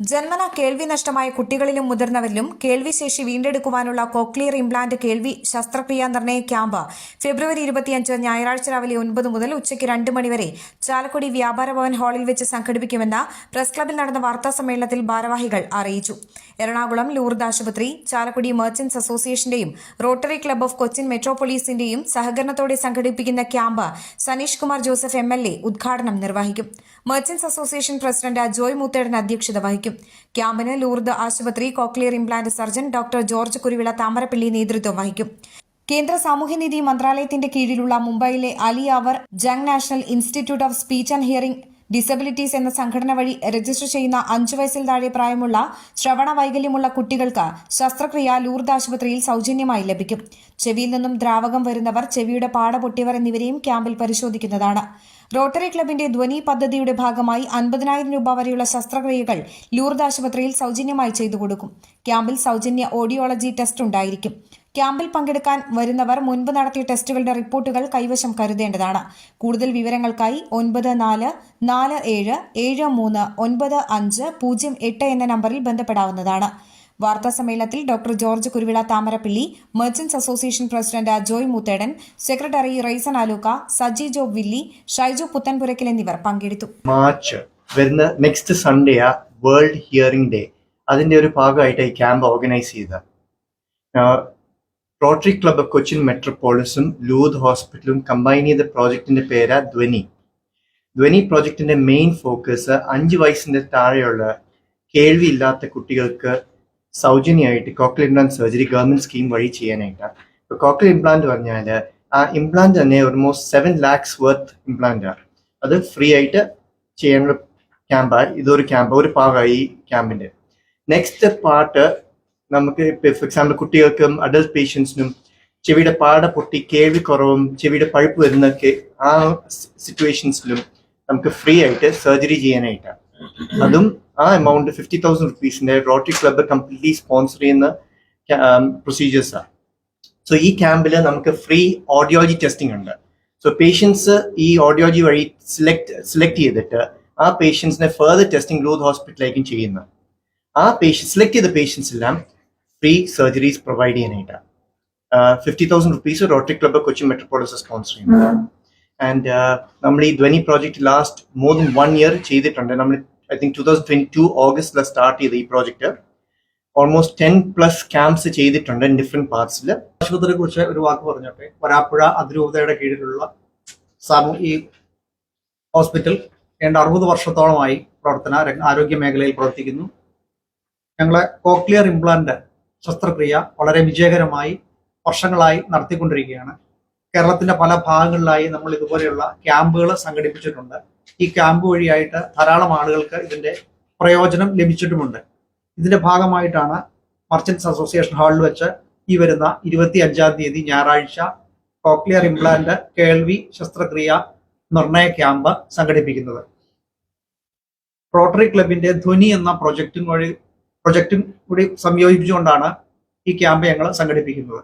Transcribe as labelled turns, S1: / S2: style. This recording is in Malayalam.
S1: ജന്മന കേൾവി നഷ്ടമായ കുട്ടികളിലും മുതിർന്നവരിലും കേൾവിശേഷി വീണ്ടെടുക്കുവാനുള്ള കോക്ലിയർ ഇംപ്ലാന്റ് കേൾവി ശസ്ത്രക്രിയാ നിർണയ ക്യാമ്പ് ഫെബ്രുവരി ഇരുപത്തിയഞ്ച് ഞായറാഴ്ച രാവിലെ ഒൻപത് മുതൽ ഉച്ചയ്ക്ക് രണ്ട് മണിവരെ ചാലക്കുടി വ്യാപാര ഭവൻ ഹാളിൽ വെച്ച് സംഘടിപ്പിക്കുമെന്ന് പ്രസ് ക്ലബിൽ നടന്ന വാർത്താ സമ്മേളനത്തിൽ ഭാരവാഹികൾ അറിയിച്ചു. എറണാകുളം ലൂർദ് ആശുപത്രി ചാലക്കുടി മെർച്ചന്റ്സ് അസോസിയേഷന്റെയും റോട്ടറി ക്ലബ്ബ് ഓഫ് കൊച്ചിൻ മെട്രോപൊളീസിന്റെയും സഹകരണത്തോടെ സംഘടിപ്പിക്കുന്ന camp Saneesh Kumar Joseph M ഉദ്ഘാടനം നിർവഹിക്കും. Merchants Association president Joy Muthedan അധ്യക്ഷത വഹിക്കും. ക്യാമ്പിന് ലൂർദ് ആശുപത്രി cochlear implant surgeon doctor George Kuruvila Thamarappally നേതൃത്വം വഹിക്കും. കേന്ദ്ര സാമൂഹ്യനീതി മന്ത്രാലയത്തിന്റെ കീഴിലുള്ള മുംബൈയിലെ Ali Yavar Jung National Institute of Speech and Hearing Disabilities എന്ന സംഘടന വഴി രജിസ്റ്റർ ചെയ്യുന്ന അഞ്ചു വയസ്സിൽ താഴെ പ്രായമുള്ള ശ്രവണ വൈകല്യമുള്ള കുട്ടികൾക്ക് ശസ്ത്രക്രിയ ലൂർദ് ആശുപത്രിയിൽ സൗജന്യമായി ലഭിക്കും. ചെവിയിൽ നിന്നും ദ്രാവകം വരുന്നവർ ചെവിയുടെ പാട പൊട്ടിയവർ എന്നിവരെയും ക്യാമ്പിൽ പരിശോധിക്കുന്നതാണ്. റോട്ടറി ക്ലബിന്റെ ധ്വനി പദ്ധതിയുടെ ഭാഗമായി അൻപതിനായിരം രൂപ വരെയുള്ള ശസ്ത്രക്രിയകൾ ലൂർദ് ആശുപത്രിയിൽ സൗജന്യമായി ചെയ്തു കൊടുക്കും. ക്യാമ്പിൽ സൗജന്യ ഓഡിയോളജി ടെസ്റ്റ് ഉണ്ടായിരിക്കും. ക്യാമ്പിൽ പങ്കെടുക്കാൻ വരുന്നവർ മുൻപ് നടത്തിയ ടെസ്റ്റുകളുടെ റിപ്പോർട്ടുകൾ കൈവശം കരുതേണ്ടതാണ്. കൂടുതൽ വിവരങ്ങൾക്കായി ഒൻപത് നാല് നാല് ഏഴ് ഏഴ് മൂന്ന് ഒൻപത് അഞ്ച് പൂജ്യം എട്ട് എന്ന നമ്പറിൽ ബന്ധപ്പെടാവുന്നതാണ്. വാർത്താ സമ്മേളനത്തിൽ doctor George Kuruvila Thamarappilly Merchants Association president Joy Muthedan secretary Raisan Alukka Saji Job Villy Shyju Puthenpurakkal എന്നിവർ പങ്കെടുത്തു.
S2: മാർച്ച് വരുന്ന നെക്സ്റ്റ് സൺഡേ ആ വേൾഡ് ഹിയറിംഗ് ഡേ. അതിന്റെ ഒരു ഭാഗമായിട്ട് ഈ ക്യാമ്പ് ഓർഗനൈസ് ചെയ്ത റോട്ടറി ക്ലബ്ബ് കൊച്ചിൻ മെട്രോപോളിസും ലൂത് ഹോസ്പിറ്റലും കമ്പൈൻ ചെയ്ത പ്രോജക്റ്റിന്റെ പേര് ധ്വനി. ധ്വനി പ്രോജക്റ്റിന്റെ മെയിൻ ഫോക്കസ് അഞ്ച് വയസ്സിന്റെ താഴെയുള്ള കേൾവിയില്ലാത്ത കുട്ടികൾക്ക് സൗജന്യമായിട്ട് cochlear implant surgery government scheme വഴി ചെയ്യാനായിട്ടാണ് ഇപ്പൊ കോക്കൽ ഇംപ്ലാന്റ് പറഞ്ഞാൽ ആ ഇംപ്ലാന്റ് തന്നെ ഓൾമോസ്റ്റ് സെവൻ ലാക്സ് വർത്ത് ആണ് അത് ഫ്രീ ആയിട്ട് ചെയ്യാനുള്ള ക്യാമ്പാണ് ഇതൊരു ക്യാമ്പ് ഒരു ഭാഗമായി ഈ ക്യാമ്പിന്റെ നെക്സ്റ്റ് പാർട്ട് നമുക്ക് ഫോർ എക്സാമ്പിൾ കുട്ടികൾക്കും അഡൽട്ട് പേഷ്യൻസിനും ചെവിയുടെ പാട പൊട്ടി കേൾവി കുറവും ചെവിയുടെ പഴുപ്പ് വരുന്നൊക്കെ ആ സിറ്റുവേഷൻസിലും നമുക്ക് ഫ്രീ ആയിട്ട് സർജറി ചെയ്യാനായിട്ടാണ് അതും ആ എമൗണ്ട് ഫിഫ്റ്റി തൗസൻഡ് റുപ്പീസിന്റെ റോട്ടറി ക്ലബ്ബ് കംപ്ലീറ്റ്ലി സ്പോൺസർ ചെയ്യുന്ന പ്രൊസീജിയേഴ്സാണ് സോ ഈ ക്യാമ്പിൽ നമുക്ക് ഫ്രീ ഓഡിയോളജി ടെസ്റ്റിംഗ് ഉണ്ട്. സോ പേഷ്യൻസ് ഈ ഓഡിയോളജി വഴി സെലക്ട് സെലക്ട് ചെയ്തിട്ട് ആ പേഷ്യൻസിനെ ഫെർദർ ടെസ്റ്റിംഗ് ലൂത് ഹോസ്പിറ്റലായിരിക്കും ചെയ്യുന്നത് ആ പേഷ്യൻ സെലക്ട് ചെയ്ത പേഷ്യൻസ് എല്ലാം ഫ്രീ സർജറീസ് പ്രൊവൈഡ് ചെയ്യാനായിട്ടാണ് fifty thousand rupees Rotary Club Kochi Metropolis sponsor ചെയ്യുന്നത് ആൻഡ് നമ്മൾ ഈ Dhwani project last more than one year ചെയ്തിട്ടുണ്ട്. നമ്മൾ I think two thousand twenty two ഓഗസ്റ്റിൽ സ്റ്റാർട്ട് ചെയ്ത ഈ project almost ten plus camps ചെയ്തിട്ടുണ്ട് ഡിഫറെന്റ് പാർട്സിൽ
S3: ആശുപത്രിയെ കുറിച്ച് ഒരു വാക്ക് പറഞ്ഞോട്ടെ? വരാപ്പുഴ അതിരൂപതയുടെ കീഴിലുള്ള ഈ ഹോസ്പിറ്റൽ ഏണ്ട അറുപത് വർഷത്തോളമായി പ്രവർത്തന രംഗ- ആരോഗ്യ മേഖലയിൽ പ്രവർത്തിക്കുന്നു. ഞങ്ങളെ കോക്ലിയർ ഇംപ്ലാന്റ് ശസ്ത്രക്രിയ വളരെ വിജയകരമായി വർഷങ്ങളായി നടത്തിക്കൊണ്ടിരിക്കുകയാണ്. കേരളത്തിന്റെ പല ഭാഗങ്ങളിലായി നമ്മൾ ഇതുപോലെയുള്ള ക്യാമ്പുകൾ സംഘടിപ്പിച്ചിട്ടുണ്ട്. ഈ ക്യാമ്പ് വഴിയായിട്ട് ധാരാളം ആളുകൾക്ക് ഇതിന്റെ പ്രയോജനം ലഭിച്ചിട്ടുമുണ്ട്. ഇതിന്റെ ഭാഗമായിട്ടാണ് മർച്ചൻസ് അസോസിയേഷൻ ഹാളിൽ വെച്ച് ഈ വരുന്ന ഇരുപത്തി അഞ്ചാം തീയതി ഞായറാഴ്ച കോക്ലിയർ ഇംപ്ലാന്റ് കേൾവി ശസ്ത്രക്രിയ നിർണയ ക്യാമ്പ് സംഘടിപ്പിക്കുന്നത്. റോട്ടറി ക്ലബിന്റെ ധ്വനി എന്ന പ്രൊജക്റ്റും വഴി പ്രൊജക്റ്റും കൂടി സംയോജിപ്പിച്ചുകൊണ്ടാണ് ഈ ക്യാമ്പ് ഞങ്ങൾ സംഘടിപ്പിക്കുന്നത്.